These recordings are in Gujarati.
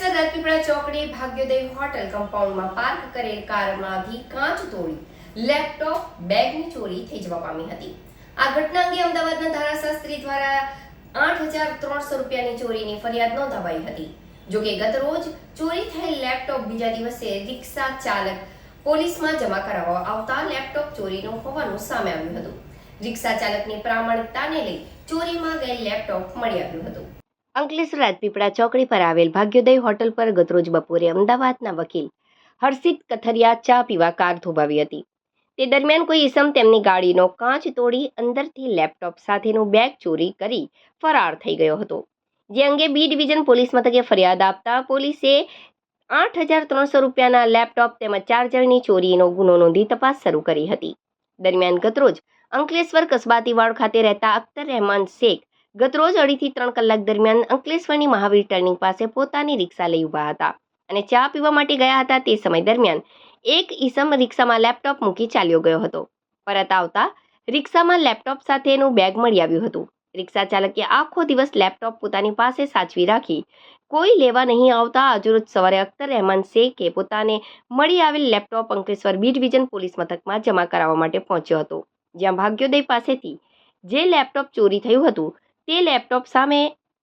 અંકલેશ્વર રાજપીપળા ચોકડી, ભાગ્યોદય હોટલ કમ્પાઉન્ડમાં પાર્ક કરેલ કારમાંથી કાચ તોડી લેપટોપ, બેગની ચોરી થઈ જવા પામી હતી. આ ઘટના અંગે અમદાવાદના ધારાશાસ્ત્રી દ્વારા આઠ હજાર ત્રણસો રૂપિયાની ચોરીની ફરિયાદ નોંધાવાઈ હતી. જોકે ગત રોજ ચોરી થયેલ લેપટોપ બીજા દિવસે રિક્ષા ચાલક પોલીસમાં જમા કરાવવા આવતા લેપટોપ ચોરીનું હોવાનું સામે આવ્યું હતું. રિક્ષા ચાલકની પ્રામાણિકતાને લઈ ચોરીમાં ગયેલ લેપટોપ મળી આવ્યું હતું. અંકલેશ્વર રાજપીપળા ચોકડી પર આવેલ ભાગ્યોદય હોટલ પર ગતરોજ બપોરે અમદાવાદના વકીલ હર્ષિત કથરિયા ચા પીવા કાર થોભાવી હતી. તે દરમિયાન કોઈ ઈસમ તેમની ગાડીનો કાચ તોડી અંદરથી લેપટોપ સાથેનું બેગ ચોરી કરી ફરાર થઈ ગયો હતો. જે અંગે બી ડિવિઝન પોલીસ મથકે ફરિયાદ આપતા પોલીસે આઠ હજાર ત્રણસો રૂપિયાના લેપટોપ તેમજ ચાર્જરની ચોરીનો ગુનો નોંધી તપાસ શરૂ કરી હતી. દરમિયાન ગતરોજ અંકલેશ્વર કસબાતીવાડ ખાતે રહેતા અખ્તર રહેમાન શેખ ગતરોજ અઢીથી ત્રણ કલાક દરમિયાન અંકલેશ્વરની મહાવીર ટર્નિંગ પાસે પોતાની રિક્ષા લઈ ઊભા હતા અને ચા પીવા માટે ગયા હતા તે સમય દરમિયાન એક ઈસમ રિક્ષામાં લેપટોપ મૂકી ચાલ્યો ગયો હતો. પરત આવતા રિક્ષામાં લેપટોપ સાથેનું બેગ મળી આવ્યું હતું. રિક્ષા ચાલકે આખો દિવસ લેપટોપ પોતાની પાસે સાચવી રાખી. કોઈ લેવા નહીં આવતા આજરોજ સવારે અખ્તર રહેમાન શેખે પોતાને મળી આવેલ laptop Ankleshwar B division police મથકમાં જમા કરાવવા માટે પહોંચ્યો હતો. જ્યાં ભાગ્યોદય પાસેથી જે લેપટોપ ચોરી થયું હતું તે લેપટોપ સામે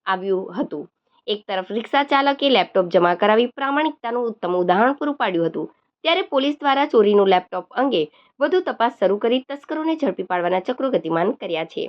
આવ્યું હતું. એક તરફ રિક્ષા ચાલકે લેપટોપ જમા કરાવી પ્રામાણિકતાનું ઉત્તમ ઉદાહરણ પૂરું પાડ્યું હતું. ત્યારે પોલીસ દ્વારા ચોરીનું લેપટોપ અંગે વધુ તપાસ શરૂ કરી તસ્કરોને ઝડપી પાડવાના ચક્રો ગતિમાન કર્યા છે.